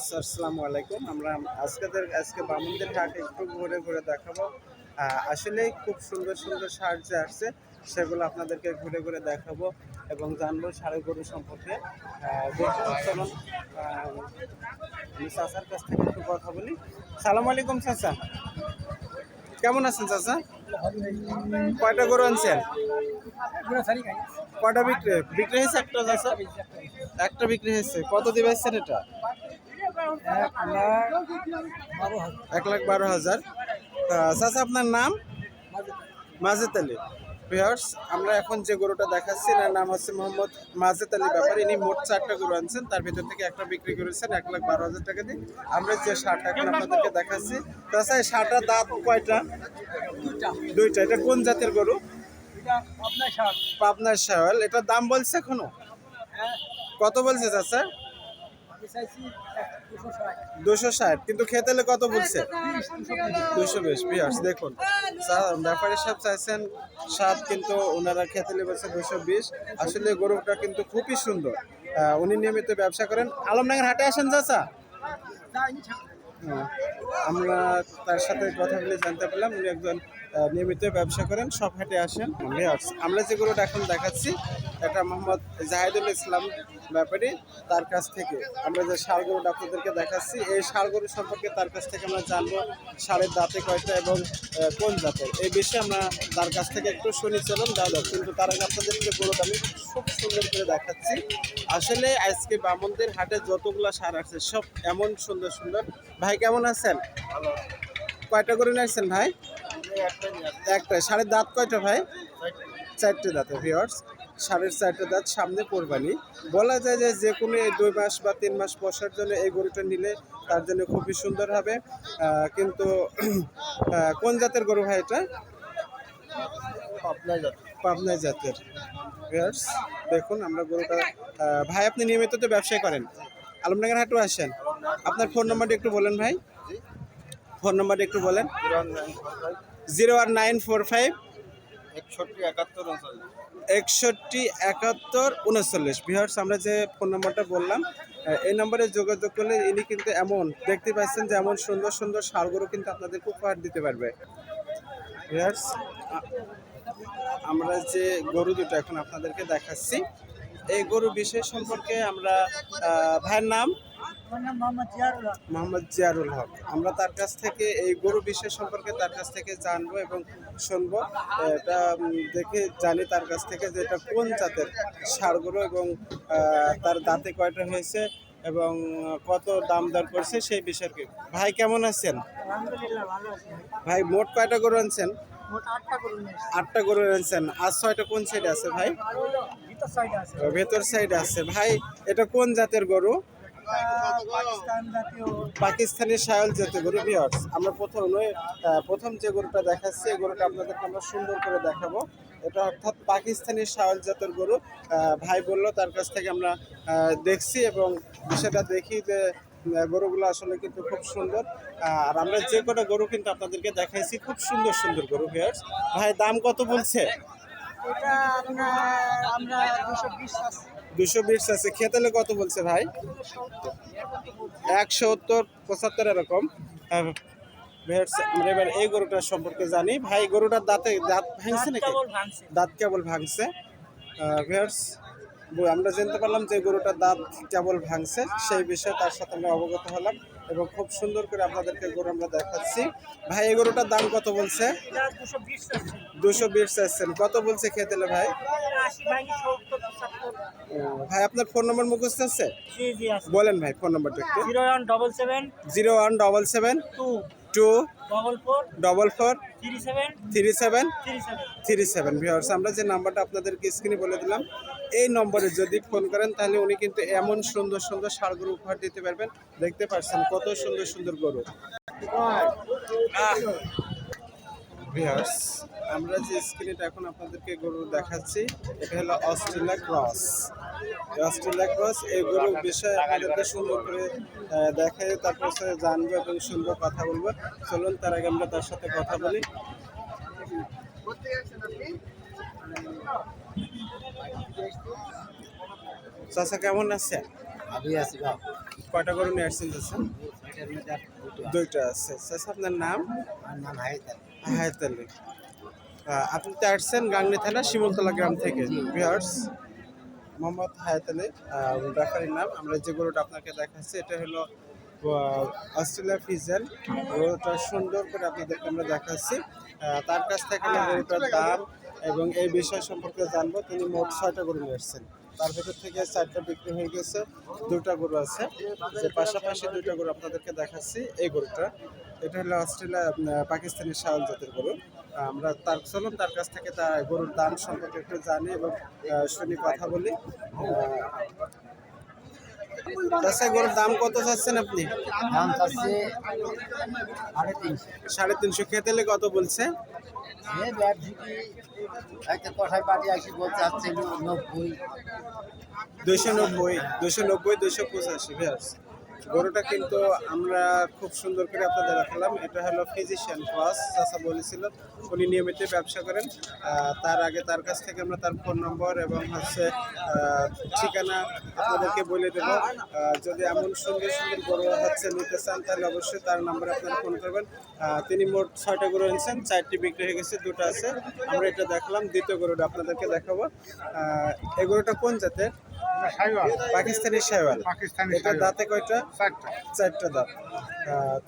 আসসালামু আলাইকুম। আমরা আজকেদের আজকে বামুনদের হাট একটু ঘুরে ঘুরে দেখাবো। আসলেই খুব সুন্দর সুন্দর সার যে আসছে, সেগুলো আপনাদেরকে ঘুরে ঘুরে দেখাবো এবং জানব সাড়ে গরু সম্পর্কে। আমি চাচার কাছ থেকে একটু কথা বলি। সালাম আলাইকুম, চাচা। কেমন আছেন, চাচা? কয়টা গরু আনছেন? কয়টা বিক্রি বিক্রি হয়েছে একটা, চাচা? একটা বিক্রি হয়েছে। কত দিবেছেন এটা? এক লাখ বারো হাজার। চাচা আপনার নাম? মাজেদ আলী। ভিউয়ার্স আমরা এখন যে গরুটা দেখাচ্ছি এর নাম হচ্ছে মোহাম্মদ মাজেদ আলী ব্যাপার। ইনি মোট চারটা গরু আনছেন তার ভিতর থেকে একটা বিক্রি করেছেন এক লাখ বারো হাজার টাকা দিয়ে। আমরা যে শার্টটা এখন আপনাদেরকে দেখাচ্ছি তাছাড়া এই শার্টটার দাঁত কয়টা? দুইটা। এটা কোন জাতের গরু? পাবনার শাওয়াল। এটার দাম বলছে এখনও? কত বলছে চাচা? দুশো ষাট। কিন্তু খেতেলে কত বলছে? দুশো বিশ বিয়ার্স দেখুন। ব্যাপারী সব চাইছেন স্বাদ কিন্তু ওনারা খেতেলে বলছে দুশো বিশ। আসলে গরুটা কিন্তু খুবই সুন্দর। উনি নিয়মিত ব্যবসা করেন। আলমডাঙ্গার হাটে আসেন চাচা? হ্যাঁ, আমরা তার সাথে কথা বলে জানতে পারলাম। উনি একজন নিয়মিত ব্যবসা করেন সব হাটে আসেন আমরা যে গরুটা এখন দেখাচ্ছি এটা মোহাম্মদ জাহিদুল ইসলাম ব্যাপারী তার কাছ থেকে। আমরা যে ষাড় গরুটা আপনাদেরকে দেখাচ্ছি এই ষাড় গরু সম্পর্কে তার কাছ থেকে আমরা জানব ষাঁড়ের দাঁতে কয়টা এবং কোন জাতের। এই বিষয়ে আমরা তার কাছ থেকে একটু শুনি চলুন দাদা। কিন্তু তার আগে আপনাদেরকে গরুটা আমি খুব সুন্দর করে দেখাচ্ছি। আসলে আজকে বামনদের হাটে যতগুলো সার আছে সব এমন সুন্দর সুন্দর। ভাই কেমন আছেন? কয়টা করে নিয়েছেন ভাই? একটা সাড়ে দাঁত কয়টা ভাই? চারটে দাঁতে ভিওর্স সাড়ের চারটে দাঁত সামনে কোরবানি। বলা যায় যে যে কোনো এই দুই মাস বা তিন মাস বসার জন্য এই গরুটা নিলে তার জন্য খুবই সুন্দর হবে। কিন্তু কোন জাতের গরু ভাই এটা? পাবনা জাতের। ভিউয়ার্স দেখুন আমরা গরুটা ভাই আপনি নিয়মিত তো ব্যবসায় করেন। আলমনগর হাটু আসেন। আপনার ফোন নাম্বারটা একটু বলেন ভাই। ফোন নাম্বারটা একটু বলেন। Zero one nine four five একষট্টি একাত্তর উনচল্লিশ। একাত্তর আমরা যে ফোন নাম্বারটা বললাম এই নম্বরে যোগাযোগ করলে ইনি কিন্তু এমন দেখতে পাচ্ছেন যে এমন সুন্দর সুন্দর সারগুলো কিন্তু আপনাদেরকে উপহার দিতে পারবে। আ- আমরা যে গরু দুটো এখন আপনাদেরকে দেখাচ্ছি। এই গরু বিষয় সম্পর্কে আমরা ভাইয়ের নাম মোহাম্মদ জিয়ারুল হক। আমরা তার কাছ থেকে এই গরু বিষয় সম্পর্কে তার কাছ থেকে জানব এবং শুনব। এটা দেখে জানি তার কাছ থেকে যে এটা কোন জাতের ষাড় গরু এবং তার দাঁতে কয়টা হয়েছে এবং কত দাম দর করছে সেই বিষয়কে ভাই কেমন আছেন? ভাই মোট কয়টা গরু আনছেন? আটটা গরু আনছেন। আর ছয়টা কোন সাইডে আছে ভাই? ভেতর সাইডে আছে। ভাই এটা কোন জাতের গরু? পাকিস্তানি সায়ল জাতের গরু ভিওর্স আমরা প্রথম প্রথম যে গরুটা দেখাচ্ছি, এই গরুটা আপনাদেরকে আমরা সুন্দর করে দেখাবো। এটা অর্থাৎ পাকিস্তানি শায়ল জাতের গরু ভাই বলল, তার কাছ থেকে আমরা দেখছি এবং সেটা দেখি যে গরুগুলো আসলে কিন্তু খুব সুন্দর। আর আমরা যে কটা গরু কিন্তু আপনাদেরকে দেখাইছি, খুব সুন্দর সুন্দর গরু ভিওর্স ভাই, দাম কত বলছে? দুশো বিশ আছে। খেতেলে কত বলছে ভাই? একশো উত্তর পঁচাত্তর এরকম। আমরা এবার এই গরুটার সম্পর্কে জানি। ভাই গরুটার দাঁতে দাঁত ভাঙছে নাকি? দাঁত কেবল ভাঙছে। ভিউয়ার্স আমরা জানতে পারলাম যে গরুটার দাঁত কেবল ভাঙছে। সেই বিষয়ে তার সাথে আমরা অবগত হলাম এবং খুব সুন্দর করে আপনাদেরকে গরু আমরা দেখাচ্ছি। ভাই এই গরুটার দাম কত বলছে? দুশো বিশ চাচ্ছেন কত বলছে খেতেলে ভাই? ও, ভাই আপনার ফোন নম্বর মুখস্থ আছে? বলেন ভাই ফোন নম্বরটা একটু। Zero one double seven zero one double seven two two double four double four three seven three seven three seven. Viewers আমরা যে নাম্বারটা আপনাদেরকে স্ক্রিনে বলে দিলাম এই নম্বরে যদি ফোন করেন তাহলে উনি কিন্তু এমন সুন্দর সুন্দর গরু উপহার দিতে পারবেন। দেখতে পাচ্ছেন কত সুন্দর সুন্দর গরু। ভিউয়ার্স আমরা যে স্ক্রিনটা এখন আপনাদেরকে গরু দেখাচ্ছি এটা হলো অস্ট্রেলিয়া ক্রস অস্ট্রেলিয়া ক্রস এই গরু বিষয়ে আপনাদেরকে সুন্দর করে আহ, দেখে তারপর জানব এবং সুন্দর কথা বলব। চলুন তার আগে আমরা তার সাথে কথা বলি। চাচা কেমন আছে কয়টা গরু নিয়ে আসছেন। দুইটা আছে। চাচা আপনার নাম? হাইতাল হায়াতালি। আপনি তো আসছেন গাংনি থানা শিমুলতলা গ্রাম থেকে। ভিউয়ার্স মোহাম্মদ হায়াতালি রেফারির নাম। আমরা যে গরুটা আপনাকে দেখাচ্ছি এটা হলো অস্ট্রেলিয়া ফিজেল। গরুটা সুন্দর করে আপনাদেরকে আমরা দেখাচ্ছি। তার কাছ থেকে গরুটার দাম এবং এই বিষয় সম্পর্কে জানব, তিনি মোট ছয়টা গরু নিয়ে এসেছেন। তার ভেতর থেকে চারটা বিক্রি হয়ে গেছে, দুটা গরু আছে। যে পাশাপাশি দুটা গরু আপনাদেরকে দেখাচ্ছি, এই গরুটা। এটা হলো অস্ট্রেলিয়া পাকিস্তানি শাওল জাতের গরু। আমরা তার, চলুন তার কাছ থেকে তার গরুর দাম সম্পর্কে একটু জানি এবং শুনি, কথা বলি। আচ্ছা গরুর দাম কত চাচ্ছেন আপনি? দাম চাচ্ছে সাড়ে তিনশো। সাড়ে তিনশো। খেতেলে কত বলছে? আসছে নব্বই। দুইশো নব্বই দুইশো নব্বই দুইশো পঁচাশি গরুটা কিন্তু আমরা খুব সুন্দর করে আপনাদের রাখলাম এটা হলো ফিজিশিয়ান ক্লাস চাষা বলেছিল, উনি নিয়মিত ব্যবসা করেন। তার আগে তার কাছ থেকে আমরা তার ফোন নম্বর এবং হচ্ছে ঠিকানা আপনাদেরকে বলে দেব। যদি এমন সুন্দর সুন্দর গরু হচ্ছে নিতে চান, তাহলে অবশ্যই তার নম্বরে আপনারা ফোন করবেন। তিনি মোট ছয়টা গরু এনেছেন, চারটি বিক্রি হয়ে গেছে, দুটো আছে। আমরা এটা দেখলাম, দ্বিতীয় গরুটা আপনাদেরকে দেখাবো। এই গরুটা কোন জাতের? পাকিস্তানি পাকিস্তানি এটা দাঁতে কয়টা? চারটা। দাঁত।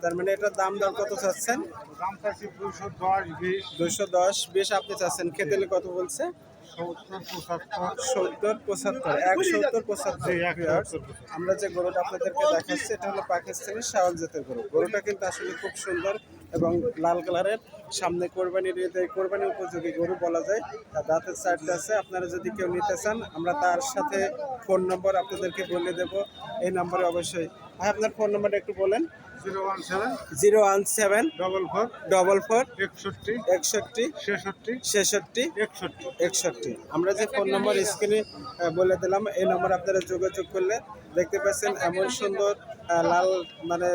তার মানে এটার দাম দর কত চাচ্ছেন? দাম চাচ্ছি দুশো দশ বিশ আপনি চাচ্ছেন। খেতেলে কত বলছে? সত্তর পঁচাত্তর। এক পঁচাত্তর। সত্তর। আমরা যে গরুটা আপনাদেরকে দেখাচ্ছি এটা হলো পাকিস্তানি শাওয়াল জাতের গরু। গরুটা কিন্তু আসলে খুব সুন্দর। এবং লাল কালারের সামনে কোরবানির ঈদে কোরবানি উপযোগী গরু বলা যায় তার দাঁতের চারটে আছে। আপনারা যদি কেউ নিতে চান আমরা তার সাথে ফোন নম্বর আপনাদেরকে বলে দেব। এই নম্বরে অবশ্যই। ভাই আপনার ফোন নম্বরটা একটু বলেন। Zero one seven double four double four একষট্টি একষট্টি ছেষট্টি ছেষট্টি একষট্টি একষট্টি। আমরা যে ফোন নম্বর স্ক্রিনে বলে দিলাম এই নম্বর আপনারা যোগাযোগ করলে দেখতে পাচ্ছেন এমন সুন্দর লাল মানে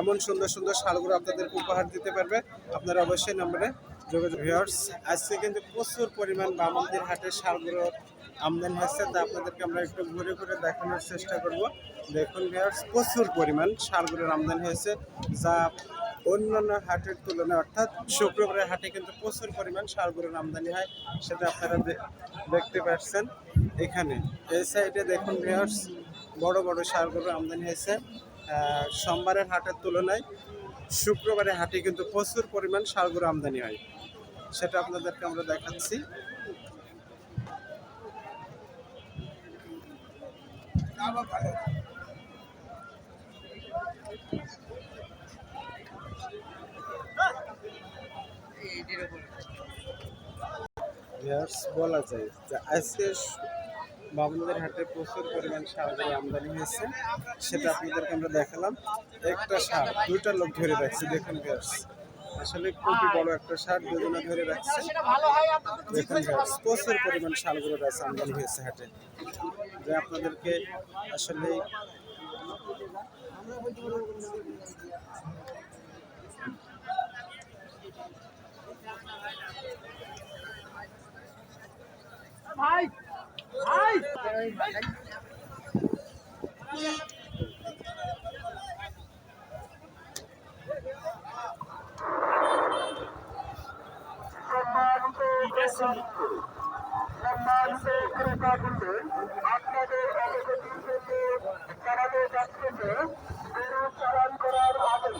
এমন সুন্দর সুন্দর শালগুলো আপনাদেরকে উপহার দিতে পারবে। আপনারা অবশ্যই নম্বরে যোগাযোগ ভিউয়ার্স, আজকে কিন্তু প্রচুর পরিমাণ বামন্দির হাটের শালগুলো আমদানি হচ্ছে তা আপনাদেরকে আমরা একটু ঘুরে ঘুরে দেখানোর চেষ্টা করব। দেখুন ভিউয়ার্স, প্রচুর পরিমাণ শালগুলোর আমদানি হয়েছে, যা অন্যান্য হাটের তুলনায়, অর্থাৎ শুক্রবারের হাটে কিন্তু প্রচুর পরিমাণ সারগুলোর আমদানি হয়, সেটা আপনারা দেখতে পাচ্ছেন। এখানে, এই সাইডে দেখুন ভিউয়ার্স, বড় বড় সারগুলোর আমদানি হয়েছে। সোমবারের হাটের তুলনায় শুক্রবারের হাটে কিন্তু প্রচুর পরিমাণ সারগুলো আমদানি হয়। সেটা আপনাদেরকে আমরা দেখাচ্ছি। বলা যায় যে আজকে বাবুদের হাটে প্রচুর পরিমাণ সারগুলো আমদানি হয়েছে। সেটা আপনাদেরকে আমরা দেখালাম। একটা সার, দুইটা লোক ধরে রাখছে, দেখুন ভিউয়ার্স আসলে খুবই বড় একটা সার দুজনে ধরে রাখছে। দেখুন ভিউয়ার্স প্রচুর পরিমাণ সারগুলো আছে আমদানি হয়েছে হাটে। যে আপনাদেরকে আসলে ক্রেতাবৃন্দ আপনাদের অবগতির জন্য তারা যাচ্ছে চালান করার আগে